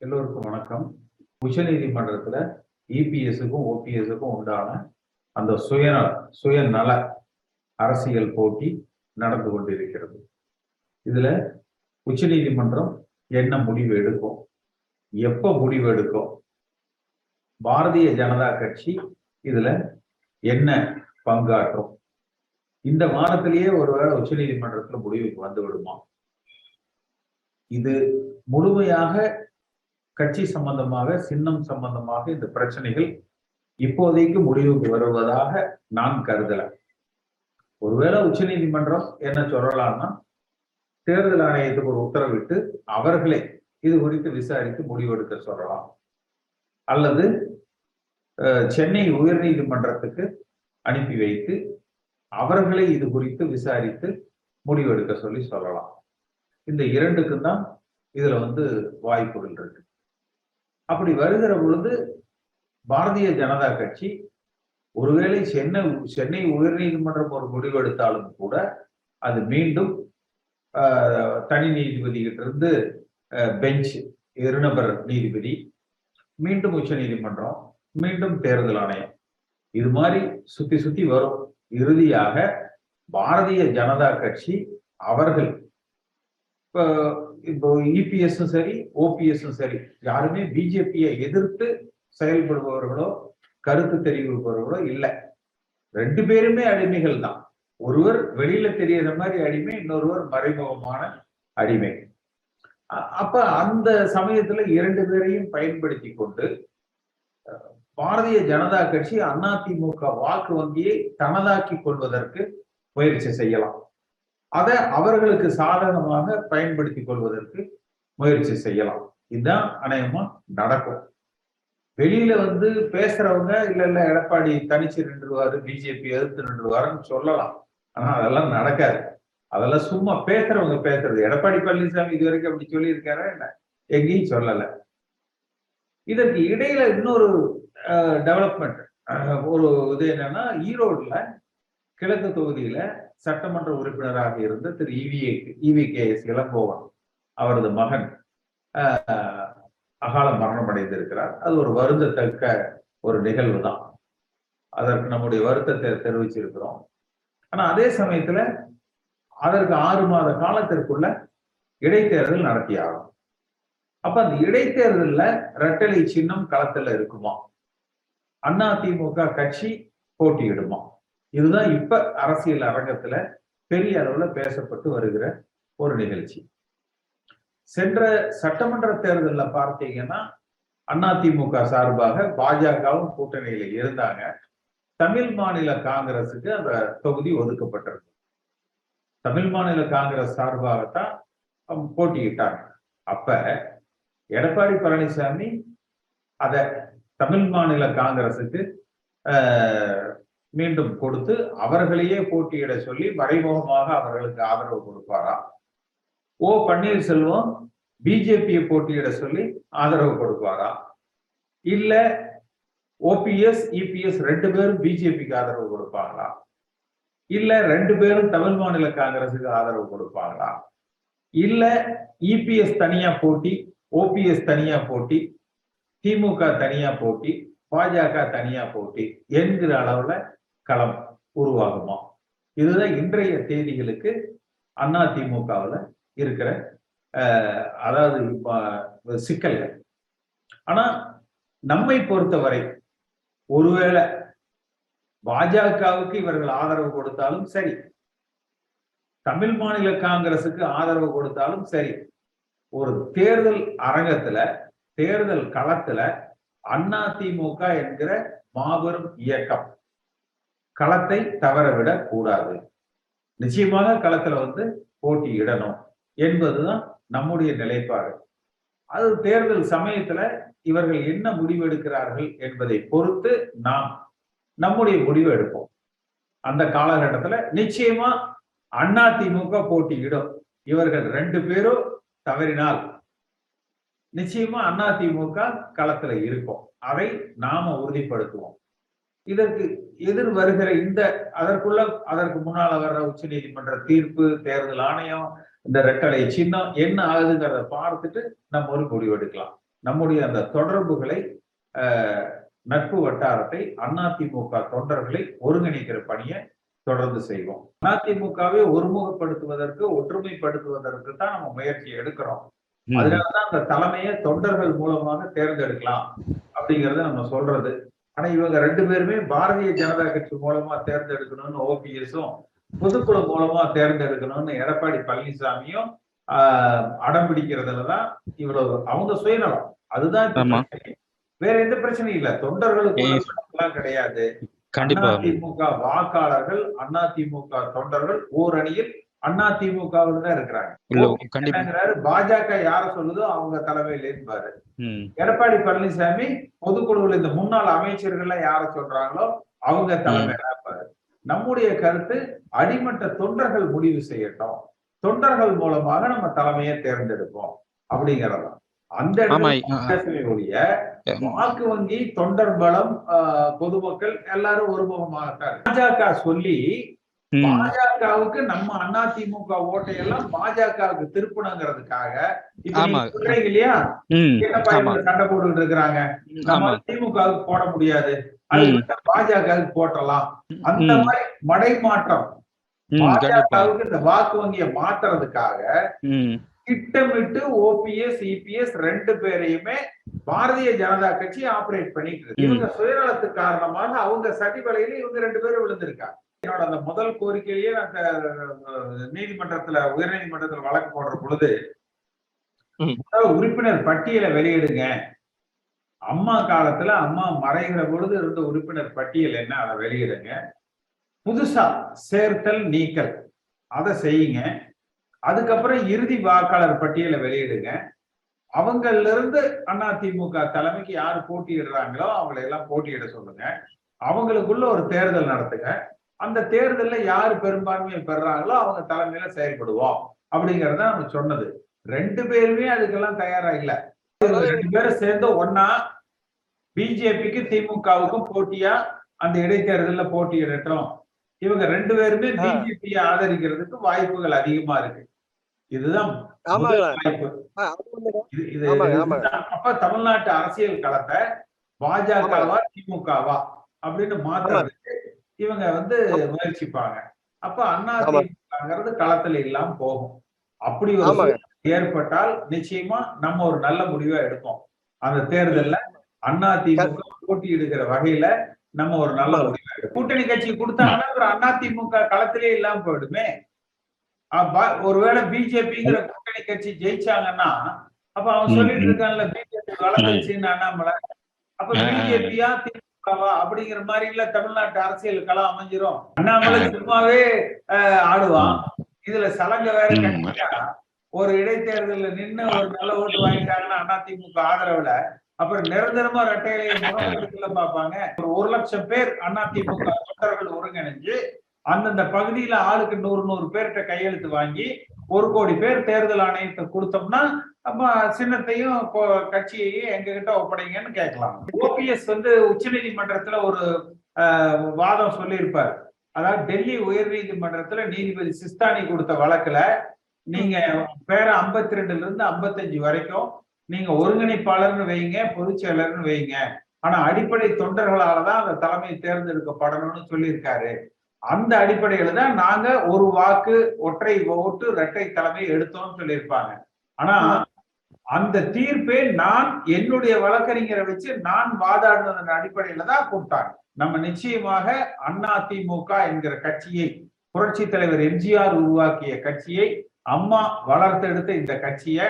எல்லோருக்கும் வணக்கம். உச்சநீதிமன்றத்துல இபிஎஸ்க்கும் ஓபிஎஸ்க்கும் உண்டான அந்த சுயநல சுயநல அரசியல் போட்டி நடந்து கொண்டிருக்கிறது. இதுல உச்சநீதிமன்றம் என்ன முடிவு எடுக்கும்? எப்ப முடிவு எடுக்கும்? பாரதிய ஜனதா கட்சி இதுல என்ன பங்காற்றும்? இந்த வாரத்திலேயே ஒருவேளை உச்சநீதிமன்றத்துல முடிவுக்கு வந்து விடுமா இது முழுமையாக கட்சி சம்பந்தமாக சின்னம் சம்பந்தமாக இந்த பிரச்சனைகள் இப்போதைக்கு முடிவுக்கு வருவதாக நான் கருதல. ஒருவேளை உச்சநீதிமன்றம் என்ன சொல்லலாம்னா தேர்தல் ஆணையத்துக்கு ஒரு உத்தரவிட்டு அவர்களே இது குறித்து விசாரித்து முடிவெடுக்க சொல்லலாம். அல்லது சென்னை உயர்நீதிமன்றத்துக்கு அனுப்பி வைத்து அவர்களை இது குறித்து விசாரித்து முடிவெடுக்க சொல்லி சொல்லலாம். இந்த இரண்டுக்கும் தான் இதுல வந்து வாய்ப்புகள் இருக்கு. அப்படி வருகிற பொழுது பாரதிய ஜனதா கட்சி ஒருவேளை சென்னை சென்னை உயர்நீதிமன்றம் ஒரு முடிவெடுத்தாலும் கூட அது மீண்டும் தனி நீதிபதிகிட்ட இருந்து பெஞ்ச் இருநபர் நீதிபதி மீண்டும் உச்ச நீதிமன்றம் மீண்டும் தேர்தல் ஆணையம். இது மாதிரி சுத்தி சுத்தி வரும். இறுதியாக பாரதிய ஜனதா கட்சி அவர்கள் இப்போ இப்போ இபிஎஸும் சரி ஓபிஎஸும் சரி யாருமே பிஜேபியை எதிர்த்து செயல்படுபவர்களோ கருத்து தெரிவிப்பவர்களோ இல்லை. ரெண்டு பேருமே அடிமைகள் தான். ஒருவர் வெளியில தெரியற மாதிரி அடிமை இன்னொருவர் மறைமுகமான அடிமை. அப்ப அந்த சமயத்துல இரண்டு பேரையும் பயன்படுத்தி கொண்டு பாரதிய ஜனதா கட்சி அதிமுக வாக்கு வங்கியை தனதாக்கி கொள்வதற்கு முயற்சி செய்யலாம். அதை அவர்களுக்கு சாதகமாக பயன்படுத்தி கொள்வதற்கு முயற்சி செய்யலாம். இதுதான் அநேகமா நடக்கும். வெளியில வந்து பேசுறவங்க இல்ல இல்ல எடப்பாடி தனிச்சு நின்றுவாரு பிஜேபி எதிர்த்து நின்றுவாருன்னு சொல்லலாம். ஆனா அதெல்லாம் நடக்காது. அதெல்லாம் சும்மா பேசுறவங்க பேசுறது. எடப்பாடி பழனிசாமி இது வரைக்கும் அப்படி சொல்லியிருக்காரா என்ன? எங்கேயும் சொல்லல. இதற்கு இடையில இன்னொரு டெவலப்மெண்ட் ஒரு இது என்னன்னா ஈரோடுல கிழக்கு தொகுதியில சட்டமன்ற உறுப்பினராக இருந்த Thiru E V A E V K S Elangovan அவரது மகன் அகால மரணம் அடைந்திருக்கிறார். அது ஒரு வருந்தத்தக்க ஒரு நிகழ்வு தான் அதற்கு நம்முடைய வருத்தத்தை தெரிவிச்சிருக்கிறோம். ஆனா அதே சமயத்துல அதற்கு ஆறு மாத காலத்திற்குள்ள இடைத்தேர்தல் நடத்தியாகும். அப்ப அந்த இடைத்தேர்தல்ல ரெட்டலை சின்னம் களத்துல இருக்குமா? அதிமுக கட்சி போட்டியிடுமா? இதுதான் இப்ப அரசியல் அரங்கத்துல பெரிய அளவுல பேசப்பட்டு வருகிற ஒரு நிகழ்ச்சி. சென்ற சட்டமன்ற தேர்தலில் பார்த்தீங்கன்னா அதிமுக சார்பாக பாஜகவும் கூட்டணியில இருந்தாங்க. தமிழ் மாநில காங்கிரஸுக்கு அந்த தொகுதி ஒதுக்கப்பட்டிருக்கு. தமிழ் மாநில காங்கிரஸ் சார்பாகத்தான் போட்டியிட்டாங்க. அப்ப எடப்பாடி பழனிசாமி அத தமிழ் மாநில காங்கிரசுக்கு மீண்டும் கொடுத்து அவர்களையே போட்டியிட சொல்லி மறைமுகமாக அவர்களுக்கு ஆதரவு கொடுப்பாராம் ஓ பன்னீர்செல்வம் பிஜேபியை போட்டியிட சொல்லி ஆதரவு கொடுப்பாரா? இல்ல ஓபிஎஸ் இபிஎஸ் ரெண்டு பேரும் பிஜேபிக்கு ஆதரவு கொடுப்பாங்களா? இல்ல ரெண்டு பேரும் தமிழ் மாநில காங்கிரசுக்கு ஆதரவு கொடுப்பாங்களா? இல்ல இபிஎஸ் தனியா போட்டி ஓபிஎஸ் தனியா போட்டி திமுக தனியா போட்டி பாஜக தனியா போட்டி என்கிற அளவுல களம் உருவாகுமா? இதுதான் இன்றைய தேதிகளுக்கு அண்ணா திமுகவில் இருக்கிற அதாவது சிக்கல்கள். ஆனா நம்மை பொறுத்தவரை ஒருவேளை பாஜகவுக்கு இவர்கள் ஆதரவு கொடுத்தாலும் சரி தமிழ் மாநில காங்கிரசுக்கு ஆதரவு கொடுத்தாலும் சரி ஒரு தேர்தல் அரங்கத்துல தேர்தல் களத்துல அண்ணா திமுக என்கிற மாபெரும் இயக்கம். களத்தை தவறவிடக் கூடாது. நிச்சயமாக களத்துல வந்து போட்டியிடணும் என்பதுதான் நம்முடைய நிலைப்பாடு. அது தேர்தல் சமயத்துல இவர்கள் என்ன முடிவெடுக்கிறார்கள் என்பதை பொறுத்து நாம் நம்முடைய முடிவு எடுப்போம். அந்த காலகட்டத்துல நிச்சயமா அண்ணா திமுக போட்டியிடும். இவர்கள் ரெண்டு பேரும் தவறினால் நிச்சயமா அண்ணா திமுக களத்துல இருக்கும். அதை நாம உறுதிப்படுத்துவோம். இதற்கு எதிர் வருகிற இந்த அதற்குள்ள அதற்கு முன்னால வர்ற உச்ச நீதிமன்ற தீர்ப்பு தேர்தல் ஆணையம் இந்த ரெட்டலை சின்னம் என்ன ஆகுதுங்கிறத பார்த்துட்டு நம்ம ஒரு முடிவு எடுக்கலாம். நம்முடைய அந்த தொடர்புகளை நட்பு வட்டாரத்தை அதிமுக தொண்டர்களை ஒருங்கிணைக்கிற பணியை தொடர்ந்து செய்வோம். அதிமுகவை ஒருமுகப்படுத்துவதற்கு ஒற்றுமைப்படுத்துவதற்கு தான் நம்ம முயற்சி எடுக்கிறோம். அதனாலதான் அந்த தலைமையை தொண்டர்கள் மூலமாக தேர்ந்தெடுக்கலாம் அப்படிங்கறத நம்ம சொல்றது. ஆனா இவங்க ரெண்டு பேருமே பாரதிய ஜனதா கட்சி மூலமா தேர்ந்தெடுக்கணும்னு ஓபிஎஸும் பொதுக்குழு மூலமா தேர்ந்தெடுக்கணும்னு எடப்பாடி பழனிசாமியும் ஆஹ், அடம் பிடிக்கிறதுலதான் இவ்வளவு அவங்க சுயநலம். அதுதான். வேற எந்த பிரச்சனையும் இல்ல. தொண்டர்களுக்கு கிடையாது. கண்டிப்பா. அதிமுக வாக்காளர்கள் அதிமுக தொண்டர்கள் ஓர் அணியில் அதிமுகவில் தான் இருக்கிறாங்க. பாஜக யார சொல்லுதோ அவங்க தலைமையில இருப்பாரு. எடப்பாடி பழனிசாமி பொதுக்குழுவில் இந்த முன்னாள் அமைச்சர்கள் யார சொல்றாங்களோ அவங்க தலைமையில இருப்பாரு. நம்முடைய கருத்து அடிமட்ட தொண்டர்கள் முடிவு செய்யட்டும். தொண்டர்கள் மூலமாக நம்ம தலைமையை தேர்ந்தெடுப்போம் அப்படிங்கறதான். அந்த ஒழிய வாக்கு வங்கி தொண்டர் பலம் பொதுமக்கள் எல்லாரும் ஒருமுகமாகத்தான் பாஜக சொல்லி. பாஜகவுக்கு நம்ம அதிமுக ஓட்டையெல்லாம் பாஜகவுக்கு திருப்பணுங்கிறதுக்காக சொல்றீங்க இல்லையா? சண்டை போட்டுட்டு இருக்கிறாங்க? நம்ம திமுகவுக்கு போட முடியாது. பாஜகவுக்கு போட்டலாம். அந்த. மாதிரி மடைமாற்றம். ம் கண்டிப்பா. பாஜகவுக்கு இந்த வாக்கு வங்கியை மாத்துறதுக்காக திட்டமிட்டு ஓபிஎஸ் இபிஎஸ் ரெண்டு பேரையுமே பாரதிய ஜனதா கட்சி ஆபரேட் பண்ணிட்டு இருக்கு. இவங்க சுயநலத்து காரணமாக அவங்க சதி வலையில இவங்க ரெண்டு பேரும் விழுந்திருக்காங்க. என்னோட அந்த முதல் கோரிக்கையிலேயே நான் த- நீதிமன்றத்துல உயர்நீதிமன்றத்துல வழக்கு போடுற பொழுது உறுப்பினர் பட்டியலை வெளியிடுங்க. அம்மா காலத்துல அம்மா மறைகிற பொழுது இருந்த உறுப்பினர் பட்டியல் என்ன அதை வெளியிடுங்க. புதுசா சேர்த்தல் நீக்கல். அதை செய்யுங்க. அதுக்கப்புறம் இறுதி வாக்காளர் பட்டியலை வெளியிடுங்க. அவங்கள்ல இருந்து அதிமுக தலைமைக்கு யாரு போட்டியிடுறாங்களோ அவங்களை எல்லாம் போட்டியிட சொல்லுங்க. அவங்களுக்குள்ள ஒரு தேர்தல் நடத்துங்க. அந்த தேர்தல்ல யாரு பெரும்பான்மையை பெறுறாங்களோ அவங்க தலைமையில செயல்படுவோம். அப்படிங்கறத நம்ம சொன்னது. ரெண்டு பேருமே அதுக்கெல்லாம் தயாரா இல்ல இவங்க ரெண்டு பேரும் சேர்ந்து ஒன்னா பிஜேபிக்கு திமுகவுக்கும் போட்டியா அந்த இடைத்தேர்தல்ல போட்டியிடட்டும் இவங்க ரெண்டு பேருமே. பிஜேபியை ஆதரிக்கிறதுக்கு வாய்ப்புகள் அதிகமா இருக்கு. இதுதான். அப்ப தமிழ்நாட்டு அரசியல் களத்தை பாஜகவா திமுகவா அப்படின்னு மாத்துறதுக்கு இவங்க வந்து முயற்சிப்பாங்க அப்ப அண்ணா ஆமா. திமுகங்கிறது களத்துல இல்லாம போகும் அப்படி ஒரு ஏற்பட்டால் நிச்சயமா நம்ம ஒரு நல்ல முடிவா எடுப்போம் அந்த தேர்தல்ல அண்ணா திமுக போட்டியிடுகிற வகையில நம்ம ஒரு நல்ல. முடிவா எடுப்போம் கூட்டணி கட்சி கொடுத்தாங்கன்னா ஒரு அண்ணா திமுக களத்திலே இல்லாம போயிடுமே அப்ப ஒருவேளை பிஜேபிங்கிற கூட்டணி கட்சி ஜெயிச்சாங்கன்னா அப்ப அவன் சொல்லிட்டு. இருக்கான்ல பிஜேபி வளர்ந்துச்சுன்னு அண்ணாமலை அப்ப. பிஜேபியா திமுகவா அப்படிங்கிற மாதிரி தமிழ்நாட்டு அரசியல் களம் அமைஞ்சிரும். அண்ணாமலை சும்மாவே ஆடுவான். இதுல சலங்க வேற ஒரு இடைத்தேர்தல்ல நின்னு ஒரு நல்ல ஓட்டு வாங்கிட்டாங்கன்னா அதிமுக ஆதரவுல அப்புறம் நிரந்தரமா ரெட்டையிலையை முகப்படுத்தல பார்ப்பாங்க. ஒரு ஒரு லட்சம் பேர் அதிமுக தொண்டர்கள் ஒருங்கிணைஞ்சு அந்தந்த பகுதியில ஆளுக்கு நூறு நூறு பேர்கிட்ட கையெழுத்து வாங்கி ஒரு கோடி பேர் தேர்தல் ஆணையத்தை கொடுத்தோம்னா அப்ப சின்னத்தையும் கட்சியையும் எங்க கிட்ட ஒப்படைங்கன்னு கேட்கலாம். ஓபிஎஸ் வந்து உச்சநீதிமன்றத்துல ஒரு ஆஹ், வாதம் சொல்லியிருப்பார். அதாவது டெல்லி உயர்நீதிமன்றத்துல நீதிபதி சிஸ்தானி கொடுத்த வழக்குல நீங்க பேர 52 ரெண்டுல இருந்து 55 வரைக்கும் நீங்க ஒருங்கிணைப்பாளர்னு வைங்க பொதுச் செயலர்னு வைங்க. ஆனா அடிப்படை தொண்டர்களால தான் அந்த தலைமை தேர்ந்தெடுக்கப்படணும்னு சொல்லியிருக்காரு. அந்த அடிப்படையில தான் நாங்க ஒரு வாக்கு ஒற்றை ஓட்டு இரட்டை தலைமை எடுத்தோம்னு சொல்லியிருப்பாங்க. ஆனா அந்த தீர்ப்பை நான் என்னுடைய வழக்கறிஞரை வச்சு நான் வாதாடினதன் அடிப்படையில தான் கொடுத்தாங்க நம்ம நிச்சயமாக அண்ணா திமுக என்கிற கட்சியை புரட்சி தலைவர் எம்ஜிஆர் உருவாக்கிய கட்சியை அம்மா வளர்த்தெடுத்த இந்த கட்சியை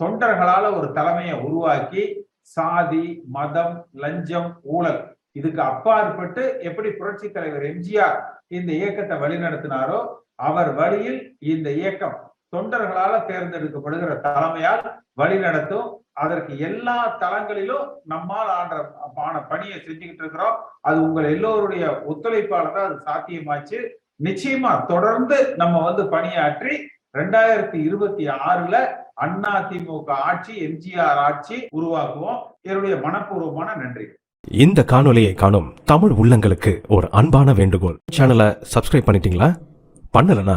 தொண்டர்களால ஒரு தலைமையை உருவாக்கி சாதி மதம் லஞ்சம் ஊழல் இதுக்கு அப்பாற்பட்டு எப்படி புரட்சி தலைவர் எம்ஜிஆர் இந்த இயக்கத்தை வழிநடத்தினாரோ அவர் வழியில் இந்த இயக்கம் தொண்டர்களால தேர்ந்தெடுக்கப்படுகிற தலைமையால் வழிநடத்தும். அதற்கு எல்லா தளங்களிலும் நம்மால் ஆன்ற ஆன பணியை செஞ்சுக்கிட்டு இருக்கிறோம். அது உங்கள் எல்லோருடைய ஒத்துழைப்பால தான் அது சாத்தியமாச்சு. நிச்சயமா தொடர்ந்து நம்ம வந்து பணியாற்றி ரெண்டாயிரத்தி இருபத்தி ஆறுல அண்ணா திமுக ஆட்சி எம்ஜிஆர் ஆட்சி உருவாக்குவோம். என்னுடைய மனப்பூர்வமான நன்றி. இந்த காணொலியை காணும் தமிழ் உள்ளங்களுக்கு ஒரு அன்பான வேண்டுகோள். சேனலை சப்ஸ்கிரைப் பண்ணிட்டீங்களா? பண்ணலனா